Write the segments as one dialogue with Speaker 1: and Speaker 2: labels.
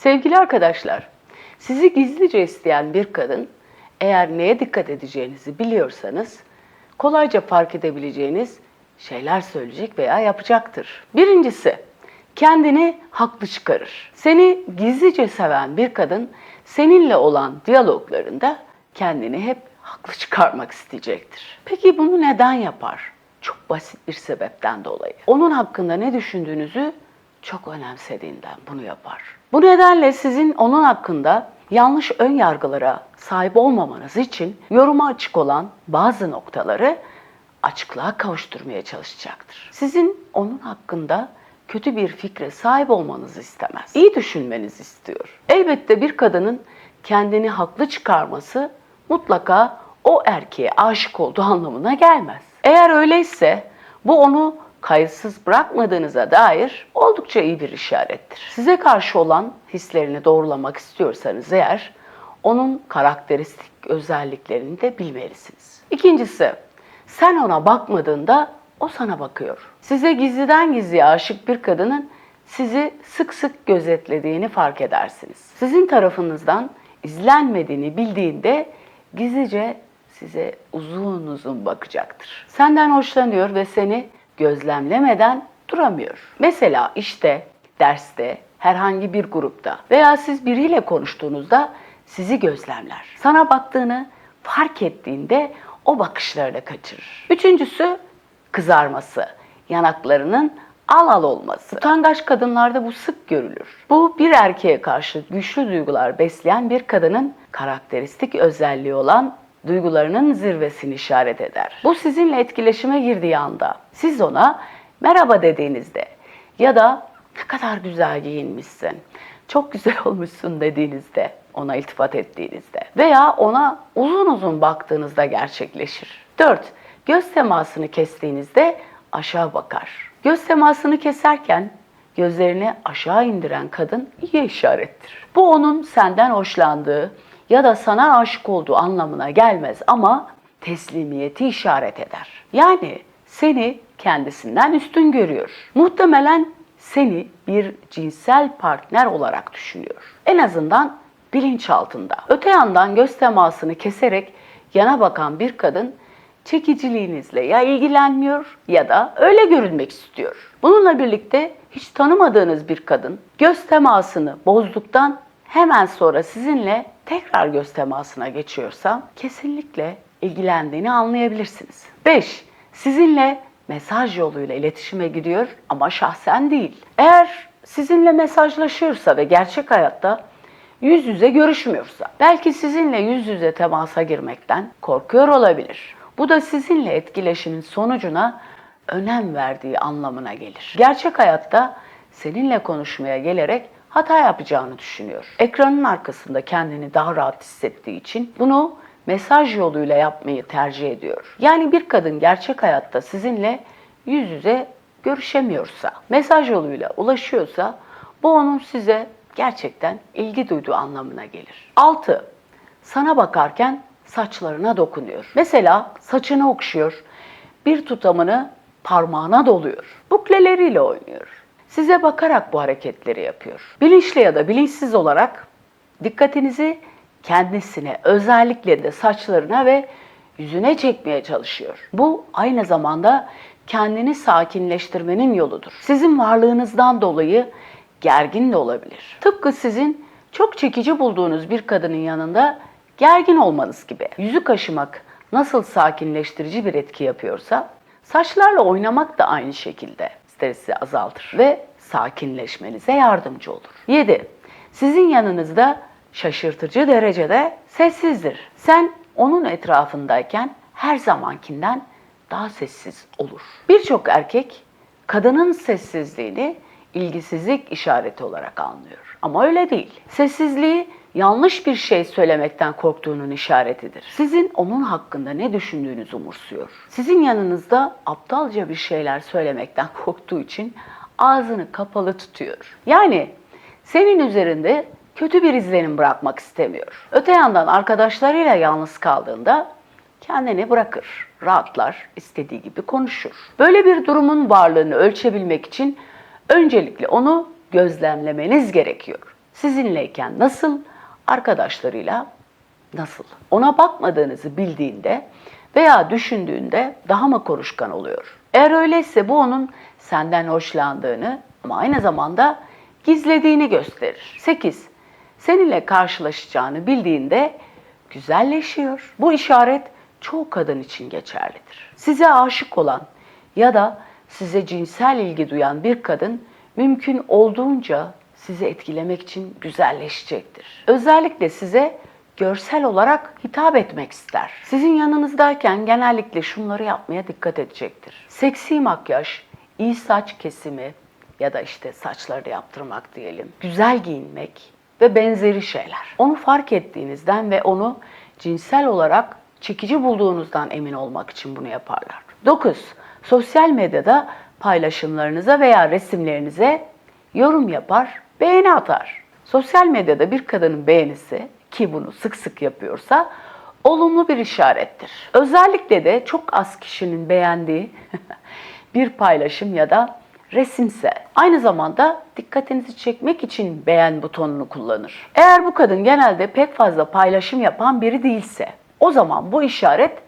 Speaker 1: Sevgili arkadaşlar, sizi gizlice isteyen bir kadın eğer neye dikkat edeceğinizi biliyorsanız kolayca fark edebileceğiniz şeyler söyleyecek veya yapacaktır. Birincisi, kendini haklı çıkarır. Seni gizlice seven bir kadın seninle olan diyaloglarında kendini hep haklı çıkarmak isteyecektir. Peki bunu neden yapar? Çok basit bir sebepten dolayı. Onun hakkında ne düşündüğünüzü çok önemsediğinden bunu yapar. Bu nedenle sizin onun hakkında yanlış ön yargılara sahip olmamanız için yoruma açık olan bazı noktaları açıklığa kavuşturmaya çalışacaktır. Sizin onun hakkında kötü bir fikre sahip olmanızı istemez. İyi düşünmenizi istiyor. Elbette bir kadının kendini haklı çıkarması mutlaka o erkeğe aşık olduğu anlamına gelmez. Eğer öyleyse bu onu kayıtsız bırakmadığınıza dair oldukça iyi bir işarettir. Size karşı olan hislerini doğrulamak istiyorsanız eğer onun karakteristik özelliklerini de bilmelisiniz. İkincisi, sen ona bakmadığında o sana bakıyor. Size gizliden gizliye aşık bir kadının sizi sık sık gözetlediğini fark edersiniz. Sizin tarafınızdan izlenmediğini bildiğinde gizlice size uzun uzun bakacaktır. Senden hoşlanıyor ve seni gözlemlemeden duramıyor. Mesela işte, derste, herhangi bir grupta veya siz biriyle konuştuğunuzda sizi gözlemler. Sana baktığını fark ettiğinde o bakışlarla kaçırır. Üçüncüsü kızarması, yanaklarının al al olması. Utangaç kadınlarda bu sık görülür. Bu bir erkeğe karşı güçlü duygular besleyen bir kadının karakteristik özelliği olan duygularının zirvesini işaret eder. Bu sizinle etkileşime girdiği anda siz ona merhaba dediğinizde ya da ne kadar güzel giyinmişsin, çok güzel olmuşsun dediğinizde, ona iltifat ettiğinizde veya ona uzun uzun baktığınızda gerçekleşir. 4. Göz temasını kestiğinizde aşağı bakar. Göz temasını keserken gözlerini aşağı indiren kadın iyi işarettir. Bu onun senden hoşlandığı ya da sana aşık olduğu anlamına gelmez ama teslimiyeti işaret eder. Yani seni kendisinden üstün görüyor. Muhtemelen seni bir cinsel partner olarak düşünüyor. En azından bilinçaltında. Öte yandan göz temasını keserek yana bakan bir kadın çekiciliğinizle ya ilgilenmiyor ya da öyle görünmek istiyor. Bununla birlikte hiç tanımadığınız bir kadın göz temasını bozduktan hemen sonra sizinle tekrar göz temasına geçiyorsa kesinlikle ilgilendiğini anlayabilirsiniz. 5. Sizinle mesaj yoluyla iletişime giriyor ama şahsen değil. Eğer sizinle mesajlaşıyorsa ve gerçek hayatta yüz yüze görüşmüyorsa, belki sizinle yüz yüze temasa girmekten korkuyor olabilir. Bu da sizinle etkileşimin sonucuna önem verdiği anlamına gelir. Gerçek hayatta seninle konuşmaya gelerek hata yapacağını düşünüyor. Ekranın arkasında kendini daha rahat hissettiği için bunu mesaj yoluyla yapmayı tercih ediyor. Yani bir kadın gerçek hayatta sizinle yüz yüze görüşemiyorsa, mesaj yoluyla ulaşıyorsa bu onun size gerçekten ilgi duyduğu anlamına gelir. 6. Sana bakarken saçlarına dokunuyor. Mesela saçını okşuyor, bir tutamını parmağına doluyor. Bukleleriyle oynuyor. Size bakarak bu hareketleri yapıyor. Bilinçli ya da bilinçsiz olarak dikkatinizi kendisine, özellikle de saçlarına ve yüzüne çekmeye çalışıyor. Bu aynı zamanda kendini sakinleştirmenin yoludur. Sizin varlığınızdan dolayı gergin de olabilir. Tıpkı sizin çok çekici bulduğunuz bir kadının yanında gergin olmanız gibi. Yüzü kaşımak nasıl sakinleştirici bir etki yapıyorsa, saçlarla oynamak da aynı şekilde stresi azaltır ve sakinleşmenize yardımcı olur. 7. Sizin yanınızda şaşırtıcı derecede sessizdir. Sen onun etrafındayken her zamankinden daha sessiz olur. Birçok erkek kadının sessizliğini ilgisizlik işareti olarak anlıyor. Ama öyle değil. Sessizliği yanlış bir şey söylemekten korktuğunun işaretidir. Sizin onun hakkında ne düşündüğünüzü umursuyor. Sizin yanınızda aptalca bir şeyler söylemekten korktuğu için ağzını kapalı tutuyor. Yani senin üzerinde kötü bir izlenim bırakmak istemiyor. Öte yandan arkadaşlarıyla yalnız kaldığında kendini bırakır, rahatlar, istediği gibi konuşur. Böyle bir durumun varlığını ölçebilmek için öncelikle onu gözlemlemeniz gerekiyor. sizinleyken nasıl, arkadaşlarıyla nasıl? Ona bakmadığınızı bildiğinde veya düşündüğünde daha mı konuşkan oluyor? Eğer öyleyse bu onun senden hoşlandığını ama aynı zamanda gizlediğini gösterir. 8. Seninle karşılaşacağını bildiğinde güzelleşiyor. Bu işaret çoğu kadın için geçerlidir. Size aşık olan ya da size cinsel ilgi duyan bir kadın mümkün olduğunca sizi etkilemek için güzelleşecektir. Özellikle size görsel olarak hitap etmek ister. Sizin yanınızdayken genellikle şunları yapmaya dikkat edecektir. Seksi makyaj, iyi saç kesimi ya da işte saçları yaptırmak diyelim. Güzel giyinmek ve benzeri şeyler. Onu fark ettiğinizden ve onu cinsel olarak çekici bulduğunuzdan emin olmak için bunu yaparlar. 9. Sosyal medyada paylaşımlarınıza veya resimlerinize yorum yapar, beğeni atar. Sosyal medyada bir kadının beğenisi ki bunu sık sık yapıyorsa olumlu bir işarettir. Özellikle de çok az kişinin beğendiği bir paylaşım ya da resimse aynı zamanda dikkatinizi çekmek için beğen butonunu kullanır. Eğer bu kadın genelde pek fazla paylaşım yapan biri değilse o zaman bu işaret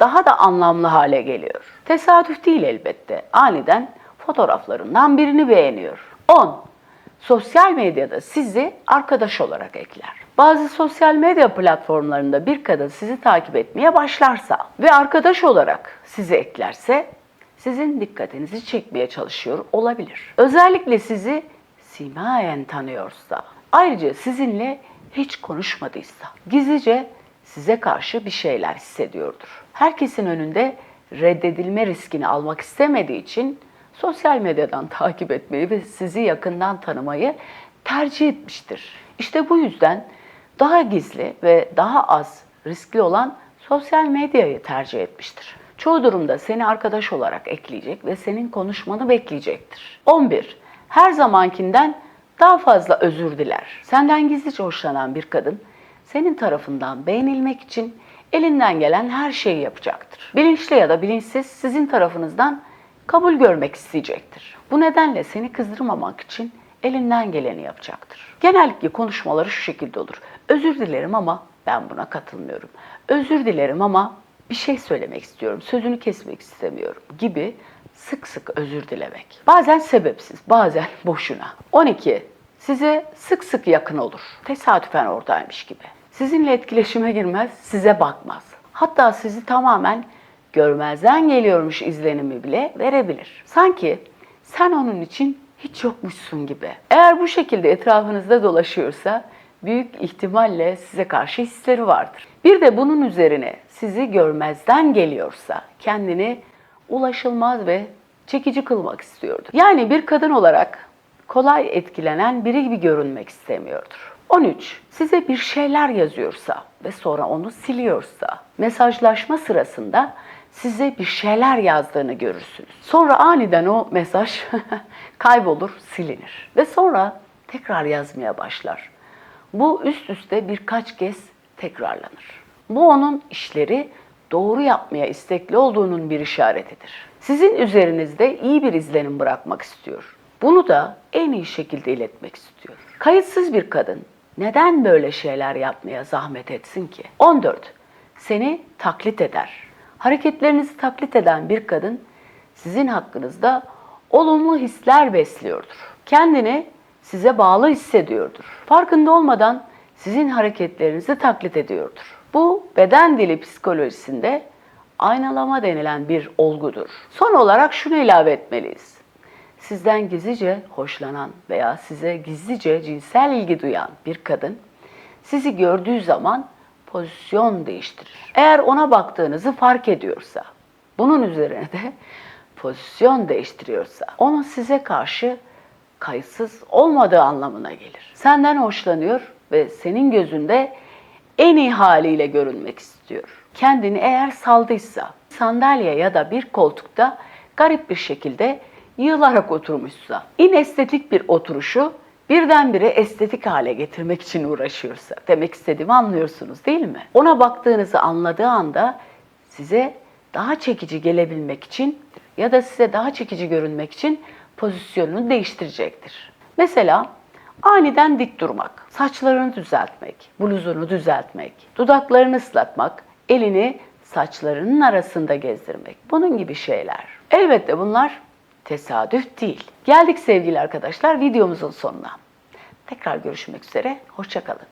Speaker 1: daha da anlamlı hale geliyor. Tesadüf değil elbette. Aniden fotoğraflarından birini beğeniyor. 10. Sosyal medyada sizi arkadaş olarak ekler. Bazı sosyal medya platformlarında bir kadın sizi takip etmeye başlarsa ve arkadaş olarak sizi eklerse sizin dikkatinizi çekmeye çalışıyor olabilir. Özellikle sizi simayen tanıyorsa, ayrıca sizinle hiç konuşmadıysa, gizlice size karşı bir şeyler hissediyordur. Herkesin önünde reddedilme riskini almak istemediği için sosyal medyadan takip etmeyi ve sizi yakından tanımayı tercih etmiştir. İşte bu yüzden daha gizli ve daha az riskli olan sosyal medyayı tercih etmiştir. Çoğu durumda seni arkadaş olarak ekleyecek ve senin konuşmanı bekleyecektir. 11. Her zamankinden daha fazla özür diler. Senden gizlice hoşlanan bir kadın senin tarafından beğenilmek için elinden gelen her şeyi yapacaktır. Bilinçli ya da bilinçsiz sizin tarafınızdan kabul görmek isteyecektir. Bu nedenle seni kızdırmamak için elinden geleni yapacaktır. Genellikle konuşmaları şu şekilde olur. Özür dilerim ama ben buna katılmıyorum. Özür dilerim ama bir şey söylemek istiyorum. Sözünü kesmek istemiyorum gibi sık sık özür dilemek. Bazen sebepsiz, bazen boşuna. 12. Size sık sık yakın olur. Tesadüfen oradaymış gibi. Sizinle etkileşime girmez, size bakmaz. Hatta sizi tamamen görmezden geliyormuş izlenimi bile verebilir. Sanki sen onun için hiç yokmuşsun gibi. Eğer bu şekilde etrafınızda dolaşıyorsa büyük ihtimalle size karşı hisleri vardır. Bir de bunun üzerine sizi görmezden geliyorsa kendini ulaşılmaz ve çekici kılmak istiyordur. Yani bir kadın olarak kolay etkilenen biri gibi görünmek istemiyordur. 13. Size bir şeyler yazıyorsa ve sonra onu siliyorsa, mesajlaşma sırasında size bir şeyler yazdığını görürsünüz. Sonra aniden o mesaj kaybolur, silinir ve sonra tekrar yazmaya başlar. Bu üst üste birkaç kez tekrarlanır. Bu onun işleri doğru yapmaya istekli olduğunun bir işaretidir. Sizin üzerinizde iyi bir izlenim bırakmak istiyor. Bunu da en iyi şekilde iletmek istiyor. Kayıtsız bir kadın neden böyle şeyler yapmaya zahmet etsin ki? 14. Seni taklit eder. Hareketlerinizi taklit eden bir kadın sizin hakkınızda olumlu hisler besliyordur. Kendini size bağlı hissediyordur. Farkında olmadan sizin hareketlerinizi taklit ediyordur. Bu beden dili psikolojisinde aynalama denilen bir olgudur. Son olarak şunu ilave etmeliyiz. Sizden gizlice hoşlanan veya size gizlice cinsel ilgi duyan bir kadın sizi gördüğü zaman pozisyon değiştirir. Eğer ona baktığınızı fark ediyorsa, bunun üzerine de pozisyon değiştiriyorsa, onun size karşı kayıtsız olmadığı anlamına gelir. Senden hoşlanıyor ve senin gözünde en iyi haliyle görünmek istiyor. Kendini eğer saldıysa, sandalye ya da bir koltukta garip bir şekilde yığılarak oturmuşsa, inestetik bir oturuşu birdenbire estetik hale getirmek için uğraşıyorsa, demek istediğimi anlıyorsunuz değil mi? Ona baktığınızı anladığı anda size daha çekici gelebilmek için ya da size daha çekici görünmek için pozisyonunu değiştirecektir. Mesela Aniden dik durmak, saçlarını düzeltmek, bluzunu düzeltmek, dudaklarını ıslatmak, elini saçlarının arasında gezdirmek. Bunun gibi şeyler. Elbette bunlar tesadüf değil. Geldik sevgili arkadaşlar videomuzun sonuna. Tekrar görüşmek üzere. Hoşçakalın.